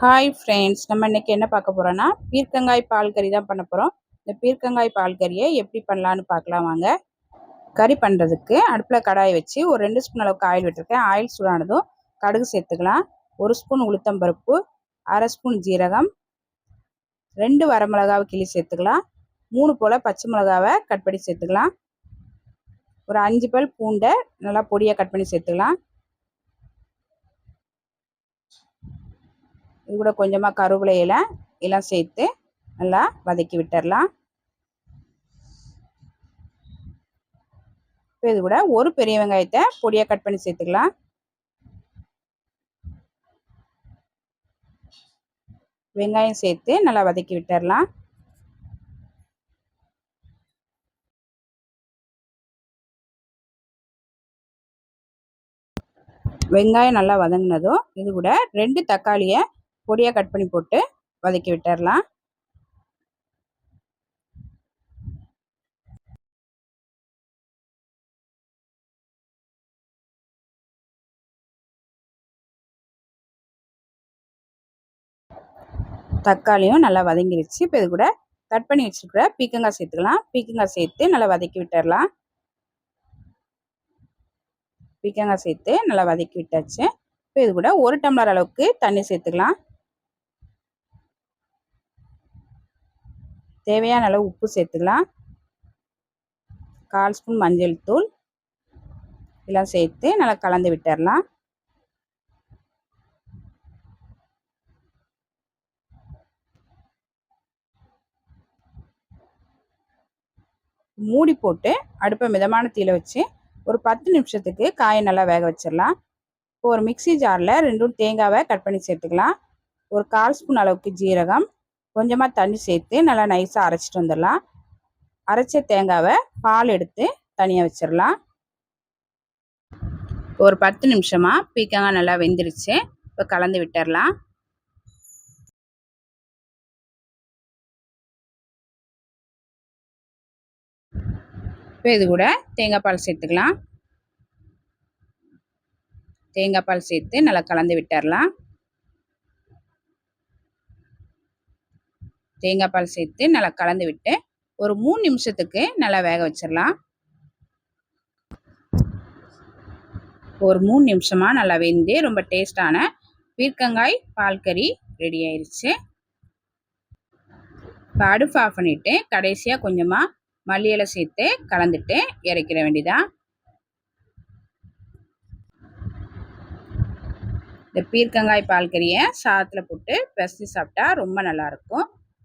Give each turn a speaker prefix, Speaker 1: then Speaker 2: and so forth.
Speaker 1: Hi friends நம்ம இன்றைக்கி என்ன பார்க்க போகிறோன்னா பீர்க்கங்காய் பால் கறி தான் பண்ண போகிறோம் இந்த பீர்க்கங்காய் பால் கறியை எப்படி பண்ணலான்னு பார்க்கலாம் வாங்க. கறி பண்ணுறதுக்கு அடுப்பில் கடாயை வச்சு ஒரு ரெண்டு ஸ்பூன் அளவுக்கு ஆயில் விட்டுருக்கேன். ஆயில் சூடானதும் கடுகு சேர்த்துக்கலாம். ஒரு ஸ்பூன் உளுத்தம்பருப்பு அரை ஸ்பூன் ஜீரகம் ரெண்டு வரமிளகாவை கிளி சேர்த்துக்கலாம். மூணு போல் பச்சை மிளகாவை கட் பண்ணி சேர்த்துக்கலாம். ஒரு அஞ்சு பல் பூண்டை நல்லா பொடியாக கட் பண்ணி சேர்த்துக்கலாம். இது கூட கொஞ்சமாக கருவேப்பிலை இலை எல்லாம் சேர்த்து நல்லா வதக்கி விட்டுடலாம் இப்போ இது கூட ஒரு பெரிய வெங்காயத்தை பொடியாக கட் பண்ணி சேர்த்துக்கலாம். வெங்காயம் சேர்த்து நல்லா வதக்கி விட்டுடலாம் வெங்காயம் நல்லா வதங்கினதும் இது கூட ரெண்டு தக்காளியை பொடியாக கட் பண்ணி போட்டு வதக்கி விட்டுடலாம் தக்காளியும் நல்லா வதங்கிருச்சு. இப்போ இது கூட கட் பண்ணி வச்சுருக்கிற பீக்கங்காய் சேர்த்துக்கலாம். பீக்கங்காய் சேர்த்து நல்லா வதக்கி விட்டுடலாம் பீக்கங்காய் சேர்த்து நல்லா வதக்கி விட்டாச்சு. இப்போ இது கூட ஒரு டம்ளர் அளவுக்கு தண்ணி சேர்த்துக்கலாம். தேவையான அளவு உப்பு சேர்த்துக்கலாம். கால் ஸ்பூன் மஞ்சள் தூள். இதெல்லாம் சேர்த்து நல்லா கலந்து விட்டுடலாம் மூடி போட்டு அடுப்பை மிதமான தீயில வச்சு ஒரு பத்து நிமிஷத்துக்கு காயை நல்லா வேக வச்சிடலாம். இப்போ ஒரு மிக்சி ஜாரில் ரெண்டும் தேங்காவை கட் பண்ணி சேர்த்துக்கலாம். ஒரு கால் ஸ்பூன் அளவுக்கு ஜீரகம். கொஞ்சமாக தண்ணி சேர்த்து நல்லா நைஸாக அரைச்சிட்டு வந்துடலாம். அரைச்ச தேங்காவை பால் எடுத்து தனியாக வச்சிடலாம். ஒரு பத்து நிமிஷமாக பீக்கங்காய் நல்லா வெந்துருச்சு. இப்போ கலந்து விட்டுடலாம். இப்போ இது கூட தேங்காய் பால் சேர்த்துக்கலாம். தேங்காய் பால் சேர்த்து நல்லா கலந்து விட்டுடலாம். தேங்காய் பால் சேர்த்து நல்லா கலந்து விட்டு ஒரு மூணு நிமிஷத்துக்கு நல்லா வேக வச்சிடலாம். ஒரு மூணு நிமிஷமாக நல்லா வெந்து ரொம்ப டேஸ்டான பீர்க்கங்காய் பால் கறி ரெடி ஆயிடுச்சு இப்போ அடுப்பு ஆஃப் பண்ணிவிட்டு கடைசியாக கொஞ்சமாக மல்லியலை சேர்த்து கலந்துட்டு இறக்கிற வேண்டிதான் இந்த பீர்க்கங்காய் பால் கறியை சாதத்தில் போட்டு பெசு சாப்பிட்டா ரொம்ப நல்லாயிருக்கும்